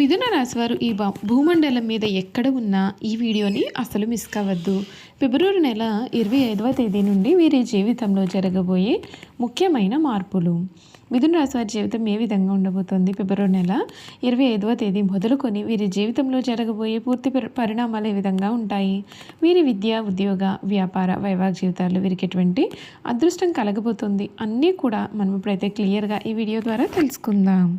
మిథున రాశి వారు ఈ భూ- భూమండలం మీద ఎక్కడ ఉన్నా ఈ వీడియోని అసలు మిస్ కావద్దు. ఫిబ్రవరి నెల ఇరవై ఐదవ తేదీ నుండి వీరి జీవితంలో జరగబోయే ముఖ్యమైన మార్పులు. మిథున రాశి వారి జీవితం ఏ విధంగా ఉండబోతోంది? ఫిబ్రవరి నెల ఇరవై ఐదవ తేదీ మొదలుకొని వీరి జీవితంలో జరగబోయే పూర్తి పరి- పరిణామాలు ఏ విధంగా ఉంటాయి? వీరి విద్య ఉద్యోగ వ్యాపార వైవాహిక జీవితాల్లో వీరికి ఎటువంటి అదృష్టం కలగబోతుంది? అన్నీ కూడా మనం ఇప్పుడైతే క్లియర్గా ఈ వీడియో ద్వారా తెలుసుకుందాం.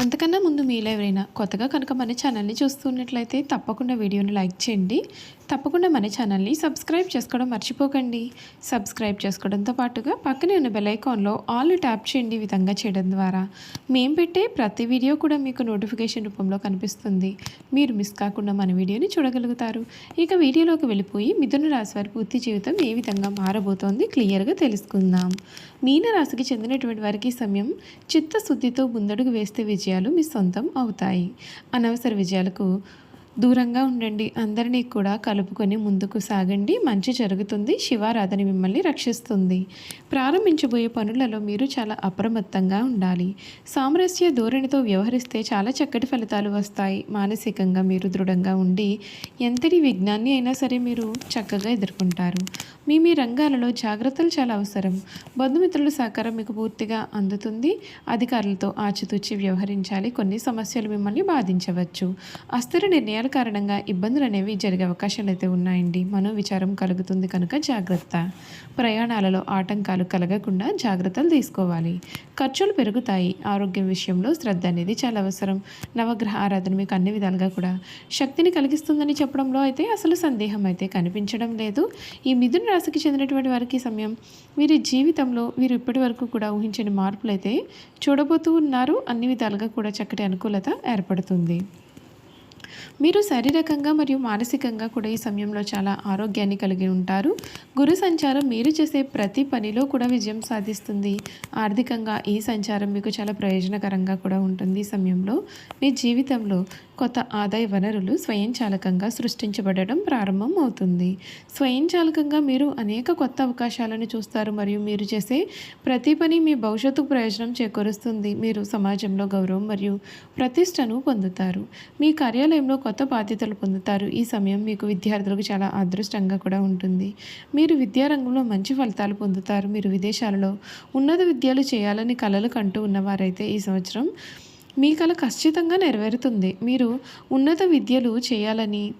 అంతకన్నా ముందు మీలో ఎవరైనా కొత్తగా కనుక మన ఛానల్ని చూస్తున్నట్లయితే తప్పకుండా వీడియోని లైక్ చేయండి. తప్పకుండా మన ఛానల్ని సబ్స్క్రైబ్ చేసుకోవడం మర్చిపోకండి. సబ్స్క్రైబ్ చేసుకోవడంతో పాటుగా పక్కనే ఉన్న బెలైకాన్లో ఆల్ ట్యాప్ చేయండి విధంగా చేయడం ద్వారా. మేము పెట్టే ప్రతి వీడియో కూడా మీకు నోటిఫికేషన్ రూపంలో కనిపిస్తుంది. మీరు మిస్ కాకుండా మన వీడియోని చూడగలుగుతారు. ఇక వీడియోలోకి వెళ్ళిపోయి మిథున రాశి వారి పూర్తి జీవితం ఏ విధంగా మారబోతోంది క్లియర్గా తెలుసుకుందాం. మీన రాశికి చెందినటువంటి వారికి సమయం చిత్తశుద్ధితో ముందడుగు వేస్తే విజయాలు మీ సొంతం అవుతాయి. అనవసర విజయాలకు దూరంగా ఉండండి. అందరినీ కూడా కలుపుకొని ముందుకు సాగండి. మంచి జరుగుతుంది. శివారాధన మిమ్మల్ని రక్షిస్తుంది. ప్రారంభించబోయే పనులలో మీరు చాలా అప్రమత్తంగా ఉండాలి. సామరస్య ధోరణితో వ్యవహరిస్తే చాలా చక్కటి ఫలితాలు వస్తాయి. మానసికంగా మీరు దృఢంగా ఉండి ఎంతటి విఘ్నాన్ని అయినా సరే మీరు చక్కగా ఎదుర్కొంటారు. మీ మీ రంగాలలో జాగ్రత్తలు చాలా అవసరం. బంధుమిత్రుల సహకారం మీకు పూర్తిగా అందుతుంది. అధికారులతో ఆచితూచి వ్యవహరించాలి. కొన్ని సమస్యలు మిమ్మల్ని బాధించవచ్చు. అస్థిర నిర్ణయం కారణంగా ఇబ్బందులు అనేవి జరిగే అవకాశాలు అయితే ఉన్నాయండి. మనోవిచారం కలుగుతుంది కనుక జాగ్రత్త. ప్రయాణాలలో ఆటంకాలు కలగకుండా జాగ్రత్తలు తీసుకోవాలి. ఖర్చులు పెరుగుతాయి. ఆరోగ్యం విషయంలో శ్రద్ధ అనేది చాలా అవసరం. నవగ్రహ ఆరాధన మీకు అన్ని విధాలుగా కూడా శక్తిని కలిగిస్తుందని చెప్పడంలో అయితే అసలు సందేహం అయితే కనిపించడం లేదు. ఈ మిథున రాశికి చెందినటువంటి వారికి సమయం వీరి జీవితంలో వీరు ఇప్పటి వరకు కూడా ఊహించని మార్పులు అయితే చూడబోతూ ఉన్నారు. అన్ని విధాలుగా కూడా చక్కటి అనుకూలత ఏర్పడుతుంది. మీరు శారీరకంగా మరియు మానసికంగా కూడా ఈ సమయంలో చాలా ఆరోగ్యాన్ని కలిగి ఉంటారు. గురు సంచారం మీరు చేసే ప్రతి పనిలో కూడా విజయం సాధిస్తుంది. ఆర్థికంగా ఈ సంచారం మీకు చాలా ప్రయోజనకరంగా కూడా ఉంటుంది ఈ సమయంలో. మీ జీవితంలో కొత్త ఆదాయ వనరులు స్వయంచాలకంగా సృష్టించబడడం ప్రారంభం అవుతుంది స్వయంచాలకంగా మీరు అనేక కొత్త అవకాశాలను చూస్తారు మరియు మీరు చేసే ప్రతి పని మీ భవిష్యత్తుకు ప్రయోజనం చేకూరుస్తుంది. మీరు సమాజంలో గౌరవం మరియు ప్రతిష్టను పొందుతారు. మీ కార్యాలయంలో కొత్త బాధ్యతలు పొందుతారు. ఈ సమయం మీకు విద్యార్థులకు చాలా అదృష్టంగా కూడా ఉంటుంది. మీరు విద్యారంగంలో మంచి ఫలితాలు పొందుతారు. మీరు విదేశాలలో ఉన్నత విద్యలు చేయాలని కలలు కంటూ ఉన్నవారైతే ఈ సంవత్సరం మీ కళ ఖచ్చితంగా నెరవేరుతుంది. మీరు ఉన్నత విద్యలు చేయాలని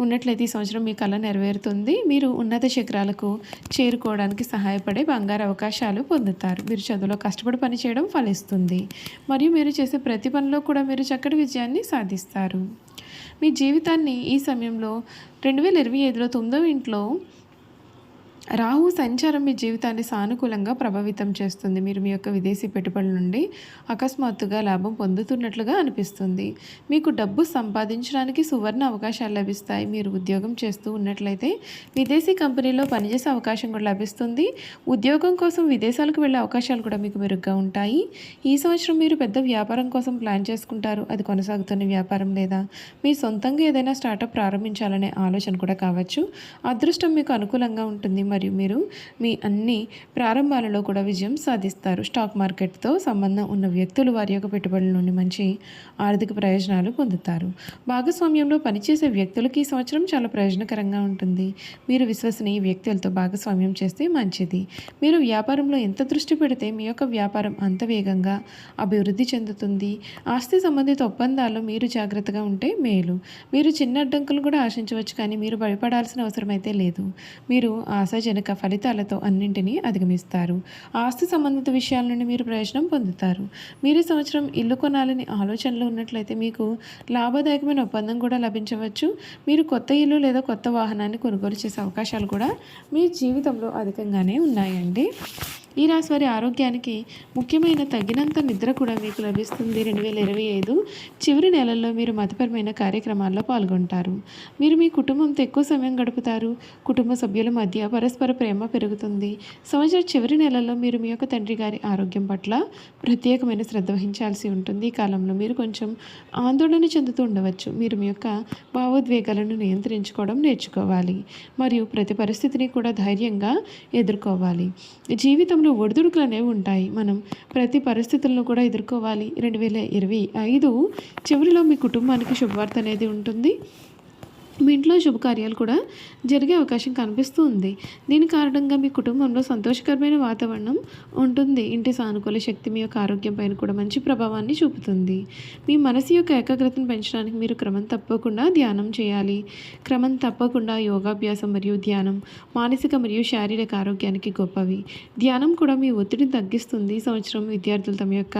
ఉన్నట్లయితే ఈ సంవత్సరం మీ కళ నెరవేరుతుంది. మీరు ఉన్నత శిఖరాలకు చేరుకోవడానికి సహాయపడే బంగారు అవకాశాలు పొందుతారు. మీరు చదువులో కష్టపడి పనిచేయడం ఫలిస్తుంది. మరియు మీరు చేసే ప్రతి పనిలో కూడా మీరు చక్కటి విజయాన్ని సాధిస్తారు. మీ జీవితాన్ని ఈ సమయంలో రెండు వేల ఇరవై ఐదులో తొమ్మిదవ ఇంట్లో రాహు సంచారం మీ జీవితాన్ని సానుకూలంగా ప్రభావితం చేస్తుంది. మీరు మీ యొక్క విదేశీ పెట్టుబడుల నుండి అకస్మాత్తుగా లాభం పొందుతున్నట్లుగా అనిపిస్తుంది. మీకు డబ్బు సంపాదించడానికి సువర్ణ అవకాశాలు లభిస్తాయి. మీరు ఉద్యోగం చేస్తూ ఉన్నట్లయితే విదేశీ కంపెనీలో పనిచేసే అవకాశం కూడా లభిస్తుంది. ఉద్యోగం కోసం విదేశాలకు వెళ్ళే అవకాశాలు కూడా మీకు మెరుగ్గా ఉంటాయి. ఈ సంవత్సరం మీరు పెద్ద వ్యాపారం కోసం ప్లాన్ చేసుకుంటారు. అది కొనసాగుతున్న వ్యాపారం లేదా మీ సొంతంగా ఏదైనా స్టార్టప్ ప్రారంభించాలనే ఆలోచన కూడా కావచ్చు. అదృష్టం మీకు అనుకూలంగా ఉంటుంది. మరియు మీరు మీ అన్ని ప్రారంభాలలో కూడా విజయం సాధిస్తారు. స్టాక్ మార్కెట్తో సంబంధం ఉన్న వ్యక్తులు వారి యొక్క పెట్టుబడుల నుండి మంచి ఆర్థిక ప్రయోజనాలు పొందుతారు. భాగస్వామ్యంలో పనిచేసే వ్యక్తులకి ఈ సంవత్సరం చాలా ప్రయోజనకరంగా ఉంటుంది. మీరు విశ్వసనీయ వ్యక్తులతో భాగస్వామ్యం చేస్తే మంచిది. మీరు వ్యాపారంలో ఎంత దృష్టి పెడితే మీ యొక్క వ్యాపారం అంత వేగంగా అభివృద్ధి చెందుతుంది. ఆస్తి సంబంధిత ఒప్పందాల్లో మీరు జాగ్రత్తగా ఉంటే మేలు. మీరు చిన్న అడ్డంకులు కూడా ఆశించవచ్చు కానీ మీరు భయపడాల్సిన అవసరం అయితే లేదు. మీరు ఆశ ఆశాజనక ఫలితాలతో అన్నింటినీ అధిగమిస్తారు. ఆస్తి సంబంధిత విషయాల నుండి మీరు ప్రయోజనం పొందుతారు. మీరు సంవత్సరం ఇల్లు కొనాలని ఆలోచనలో ఉన్నట్లయితే మీకు లాభదాయకమైన ఒప్పందం కూడా లభించవచ్చు. మీరు కొత్త ఇల్లు లేదా కొత్త వాహనాన్ని కొనుగోలు చేసే అవకాశాలు కూడా మీ జీవితంలో అధికంగానే ఉన్నాయండి. ఈ రాశి వారి ఆరోగ్యానికి ముఖ్యమైన తగినంత నిద్ర కూడా మీకు లభిస్తుంది. రెండు వేల ఇరవై ఐదు చివరి నెలల్లో మీరు మతపరమైన కార్యక్రమాల్లో పాల్గొంటారు. మీరు మీ కుటుంబంతో ఎక్కువ సమయం గడుపుతారు. కుటుంబ సభ్యుల మధ్య పరస్పర ప్రేమ పెరుగుతుంది. సంవత్సరం చివరి నెలల్లో మీరు మీ యొక్క తండ్రి గారి ఆరోగ్యం పట్ల ప్రత్యేకమైన శ్రద్ధ వహించాల్సి ఉంటుంది. ఈ కాలంలో మీరు కొంచెం ఆందోళన చెందుతూ ఉండవచ్చు. మీరు మీ యొక్క భావోద్వేగాలను నియంత్రించుకోవడం నేర్చుకోవాలి. మరియు ప్రతి పరిస్థితిని కూడా ధైర్యంగా ఎదుర్కోవాలి. జీవితం జీవితంలో ఒడిదుడుకులు అనేవి ఉంటాయి. మనం ప్రతి పరిస్థితులను కూడా ఎదుర్కోవాలి. రెండు వేల ఇరవై ఐదు చివరిలో మీ కుటుంబానికి శుభవార్త అనేది ఉంటుంది. మీ ఇంట్లో శుభకార్యాలు కూడా జరిగే అవకాశం కనిపిస్తూ ఉంది దీని కారణంగా మీ కుటుంబంలో సంతోషకరమైన వాతావరణం ఉంటుంది. ఇంటి సానుకూల శక్తి మీ యొక్క ఆరోగ్యం పైన కూడా మంచి ప్రభావాన్ని చూపుతుంది. మీ మనసు యొక్క ఏకాగ్రతను పెంచడానికి మీరు క్రమం తప్పకుండా ధ్యానం చేయాలి. క్రమం తప్పకుండా యోగాభ్యాసం మరియు ధ్యానం మానసిక మరియు శారీరక ఆరోగ్యానికి గొప్పవి. ధ్యానం కూడా మీ ఒత్తిడిని తగ్గిస్తుంది. ఈ సంవత్సరం విద్యార్థులు తమ యొక్క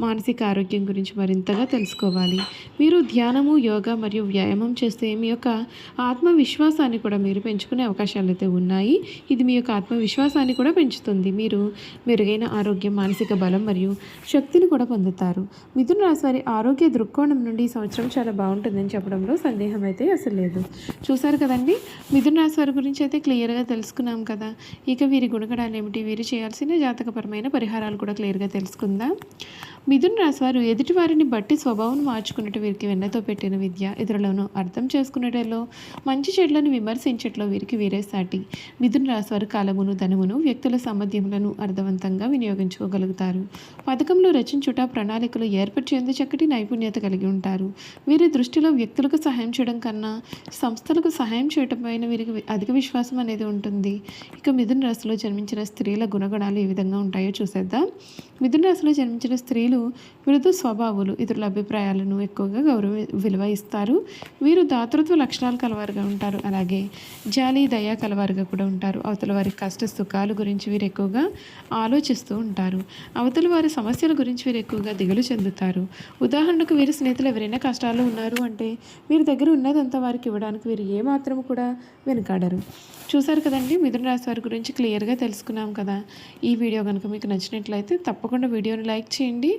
మానసిక ఆరోగ్యం గురించి మరింతగా తెలుసుకోవాలి. మీరు ధ్యానము యోగా మరియు వ్యాయామం చేస్తే మీ యొక్క ఆత్మవిశ్వాసాన్ని కూడా మీరు పెంచుకునే అవకాశాలు అయితే ఉన్నాయి. ఇది మీ యొక్క ఆత్మవిశ్వాసాన్ని కూడా పెంచుతుంది. మీరు మెరుగైన ఆరోగ్యం మానసిక బలం మరియు శక్తిని కూడా పొందుతారు. మిథున రాశి వారి ఆరోగ్య దృక్కోణం నుండి ఈ సంవత్సరం చాలా బాగుంటుందని చెప్పడంలో సందేహం అయితే అసలు లేదు. చూసారు కదండి? మిథున రాశి వారి గురించి అయితే క్లియర్గా తెలుసుకున్నాం కదా. ఇక వీరి గుణగణాలు ఏమిటి? వీరు చేయాల్సిన జాతకపరమైన పరిహారాలు కూడా క్లియర్గా తెలుసుకుందాం. మిథున రాశివారు ఎదుటివారిని ఎదుటి వారిని బట్టి స్వభావం మార్చుకున్నట్టు వీరికి వెన్నతో పెట్టిన విద్య ఇతరులను అర్థం చేసుకునేటలో మంచి చెడులను విమర్శించట్లో వీరికి వీరే సాటి. మిథున రాశివారు కాలమును ధనమును వ్యక్తుల సామర్థ్యములను అర్థవంతంగా వినియోగించుకోగలుగుతారు. పథకంలో రచించుట ప్రణాళికలు ఏర్పరిచేందుకు చక్కటి నైపుణ్యత కలిగి ఉంటారు. వీరి దృష్టిలో వ్యక్తులకు సహాయం చేయడం కన్నా సంస్థలకు సహాయం చేయడం పైన వీరికి అధిక విశ్వాసం అనేది ఉంటుంది. ఇక మిథున రాశిలో జన్మించిన స్త్రీల గుణగణాలు ఏ విధంగా ఉంటాయో చూసేద్దాం. మిథున రాశిలో జన్మించిన స్త్రీలు మృదు స్వభావులు ఇతరుల అభిప్రాయాలను ఎక్కువగా గౌరవ విలువ ఇస్తారు. వీరు దాతృత్వ లక్షణాలు కలవారుగా ఉంటారు. అలాగే జాలి దయ కలవారుగా కూడా ఉంటారు. అవతల వారి కష్ట సుఖాలు గురించి వీరు ఎక్కువగా ఆలోచిస్తూ ఉంటారు. అవతల వారి సమస్యల గురించి వీరు ఎక్కువగా దిగులు చెందుతారు. ఉదాహరణకు వీరి స్నేహితులు ఎవరైనా కష్టాలు ఉన్నారు అంటే వీరి దగ్గర ఉన్నదంతా వారికి ఇవ్వడానికి వీరు ఏమాత్రం కూడా వెనుకాడరు. చూసారు కదండి? మిథున రాశి వారి గురించి క్లియర్గా తెలుసుకున్నాం కదా. ఈ వీడియో కనుక మీకు నచ్చినట్లయితే తప్పకుండా వీడియోని లైక్ చేయండి.